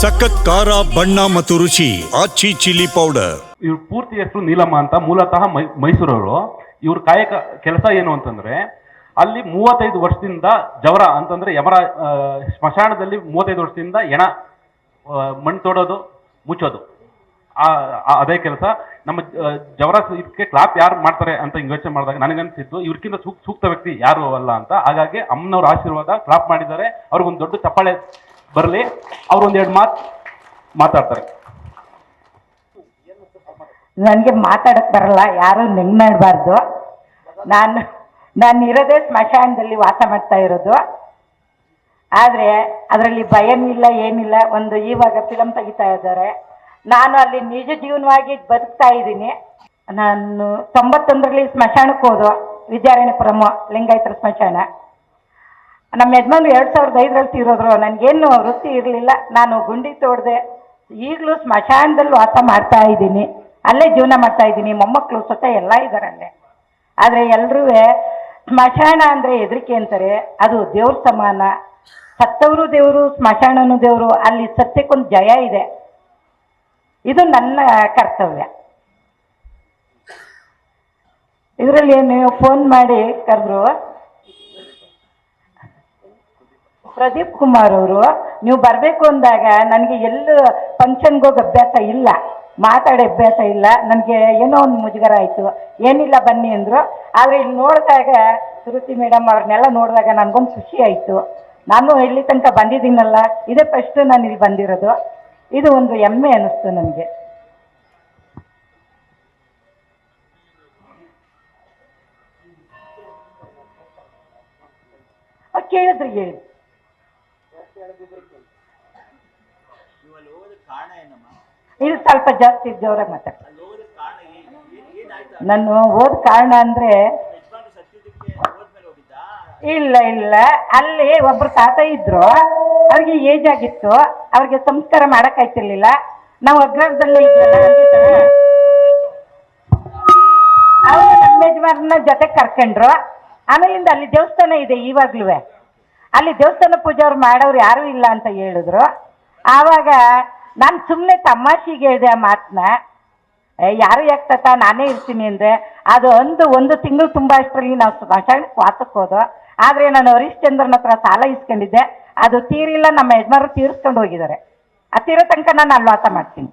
ಸಖತ್ ಖಾರ, ಬಣ್ಣ ಮತ್ತು ರುಚಿ, ಆಚಿ ಚಿಲ್ಲಿ ಪೌಡರ್. ಇವ್ರ ಪೂರ್ತಿ ಹೆಸರು ನೀಲಮ್ಮ ಅಂತ ಮೂಲತಃ ಮೈ, ಮೈಸೂರವರು. ಇವ್ರ ಕಾಯಕ ಕೆಲಸ ಏನು ಅಂತಂದ್ರೆ, ಅಲ್ಲಿ ಮೂವತ್ತೈದು ವರ್ಷದಿಂದ ಜವರ ಅಂತಂದ್ರೆ ಯಮರ ಸ್ಮಶಾನದಲ್ಲಿ ಮೂವತ್ತೈದು ವರ್ಷದಿಂದ ಎಣ ಮಣ್ಣು ತೋಡೋದು, ಮುಚ್ಚೋದು. ಅದೇ ಕೆಲಸ. ನಮ್ಮ ಜವರ ಇದಕ್ಕೆ ಕ್ಲಾಪ್ ಯಾರು ಮಾಡ್ತಾರೆ ಅಂತ ಯೋಚನೆ ಮಾಡಿದಾಗ ನನಗನ್ಸಿದ್ದು ಇವ್ರಕ್ಕಿಂತ ಸೂಕ್- ಸೂಕ್ತ ವ್ಯಕ್ತಿ ಯಾರು ಅಲ್ಲ ಅಂತ. ಹಾಗಾಗಿ ಅಮ್ಮನವ್ರ ಆಶೀರ್ವಾದ ಕ್ಲಾಪ್ ಮಾಡಿದ್ದಾರೆ. ಅವ್ರಿಗೊಂದು ದೊಡ್ಡ ಚಪ್ಪಾಳೆ ಬರಲಿ. ಅವ್ರು ಒಂದೆರಡು ಮಾತು ಮಾತಾಡ್ತಾರೆ. ನನಗೆ ಮಾತಾಡಕ್ ಬರಲ್ಲ, ಯಾರು ನೆಂಗ್ ಮಾಡಬಾರ್ದು. ನಾನು ನಾನು ಇರೋದೇ ಸ್ಮಶಾನದಲ್ಲಿ ವಾಸ ಮಾಡ್ತಾ ಇರೋದು. ಆದರೆ ಅದರಲ್ಲಿ ಭಯನಿಲ್ಲ ಏನಿಲ್ಲ. ಒಂದು ಇವಾಗ ಫಿಲಮ್ ತೆಗಿತಾ ಇದ್ದಾರೆ. ನಾನು ಅಲ್ಲಿ ನಿಜ ಜೀವನವಾಗಿ ಬದುಕ್ತಾ ಇದ್ದೀನಿ. ನಾನು ತೊಂಬತ್ತೊಂದರಲ್ಲಿ ಸ್ಮಶಾನಕ್ಕೆ ಹೋದು. ವಿದ್ಯಾರಣ್ಯಪುರಮ ಲಿಂಗಾಯತರ ಸ್ಮಶಾನ. ನಮ್ಮ ಯಜಮಾನ್ರು ಎರಡು ಸಾವಿರದ ಐದರಲ್ಲಿ ತೀರೋದ್ರು. ನನಗೇನು ವೃತ್ತಿ ಇರಲಿಲ್ಲ. ನಾನು ಗುಂಡಿ ತೋಡ್ದೆ. ಈಗಲೂ ಸ್ಮಶಾನದಲ್ಲಿ ವಾಸ ಮಾಡ್ತಾ ಇದ್ದೀನಿ. ಅಲ್ಲೇ ಜೀವನ ಮಾಡ್ತಾ ಇದ್ದೀನಿ. ಮೊಮ್ಮಕ್ಕಳು ಸ್ವತಃ ಎಲ್ಲ ಇದ್ದಾರೆ ಅಲ್ಲೇ. ಆದರೆ ಎಲ್ಲರೂ ಸ್ಮಶಾನ ಅಂದರೆ ಹೆದರಿಕೆ ಅಂತಾರೆ. ಅದು ದೇವ್ರ ಸಮಾನ. ಸತ್ತವರು ದೇವರು, ಸ್ಮಶಾನನು ದೇವರು. ಅಲ್ಲಿ ಸತ್ಯಕ್ಕೊಂದು ಜಯ ಇದೆ. ಇದು ನನ್ನ ಕರ್ತವ್ಯ. ಇದರಲ್ಲಿ ನೀವು ಫೋನ್ ಮಾಡಿ ಕರೆದ್ರು. ಪ್ರದೀಪ್ ಕುಮಾರ್ ಅವರು, ನೀವು ಬರಬೇಕು ಅಂದಾಗ ನನಗೆ ಎಲ್ಲೂ ಫಂಕ್ಷನ್ಗೆ ಹೋಗಿ ಅಭ್ಯಾಸ ಇಲ್ಲ. ಮಾತಾಡೋ ಅಭ್ಯಾಸ ಇಲ್ಲ. ನನಗೆ ಏನೋ ಒಂದು ಮುಜುಗರ ಆಯಿತು. ಏನಿಲ್ಲ ಬನ್ನಿ ಅಂದರು. ಆದರೆ ಇಲ್ಲಿ ನೋಡಿದಾಗ ಶ್ರುತಿ ಮೇಡಮ್ ಅವ್ರನ್ನೆಲ್ಲ ನೋಡಿದಾಗ ನನಗೊಂದು ಖುಷಿ ಆಯಿತು. ನಾನು ಇಲ್ಲಿ ತನಕ ಬಂದಿದ್ದೀನಲ್ಲ, ಇದೇ ಫಸ್ಟ್ ನಾನು ಇಲ್ಲಿ ಬಂದಿರೋದು. ಇದು ಒಂದು ಹೆಮ್ಮೆ ಅನ್ನಿಸ್ತು ನನಗೆ. ಕೇಳಿದ್ರಿ ಹೇಳಿ. ಇದು ಸ್ವಲ್ಪ ಜಾಸ್ತಿ ಜೋರಾಗಿ ಮಾತಾಡ್ತೀನಿ ನಾನು ಓದ್ ಕಾರಣ ಅಂದ್ರೆ ಇಲ್ಲ ಇಲ್ಲ. ಅಲ್ಲಿ ಒಬ್ರು ತಾತ ಇದ್ರು. ಅವ್ರಿಗೆ ಏಜ್ ಆಗಿತ್ತು. ಅವ್ರಿಗೆ ಸಂಸ್ಕಾರ ಮಾಡಕ್ ಆಯ್ತಿರ್ಲಿಲ್ಲ. ನಾವು ಅಗ್ರಹದಲ್ಲೇ ಇದ್ವಲ್ಲ ಅವ್ರು ನಮ್ಮ ಯಜಮಾನ ಜೊತೆ ಕರ್ಕೊಂಡ್ರು. ಆಮೇಲಿಂದ ಅಲ್ಲಿ ದೇವಸ್ಥಾನ ಇದೆ ಇವಾಗ್ಲೂ ಅಲ್ಲಿ ದೇವಸ್ಥಾನ ಪೂಜೆ ಅವ್ರು ಮಾಡೋರು ಯಾರೂ ಇಲ್ಲ ಅಂತ ಹೇಳಿದ್ರು. ಆವಾಗ ನಾನು ಸುಮ್ಮನೆ ತಮಾಷೆಗೆ ಹೇಳಿದೆ ಆ ಮಾತನ್ನ ಯಾರು ಯಾಕೆ ತಾತ? ನಾನೇ ಇರ್ತೀನಿ ಅಂದರೆ ಅದು ಒಂದು ಒಂದು ತಿಂಗಳು ತುಂಬ ಅಷ್ಟರಲ್ಲಿ ನಾವು ಸ್ಮಶಾನಕ್ಕೆ ಸ್ವಾತಕ್ಕೆ ಹೋದೋ ಆದರೆ ನಾನು ಹರಿಶ್ಚಂದ್ರನ ಹತ್ರ ಸಾಲ ಇಸ್ಕೊಂಡಿದ್ದೆ. ಅದು ತೀರಿಲ್ಲ, ನಮ್ಮ ಯಜಮಾನರು ತೀರಿಸ್ಕೊಂಡು ಹೋಗಿದ್ದಾರೆ. ಆ ತೀರೋ ತನಕ ನಾನು ಅಲ್ಲಿ ವಾಸ ಮಾಡ್ತೀನಿ.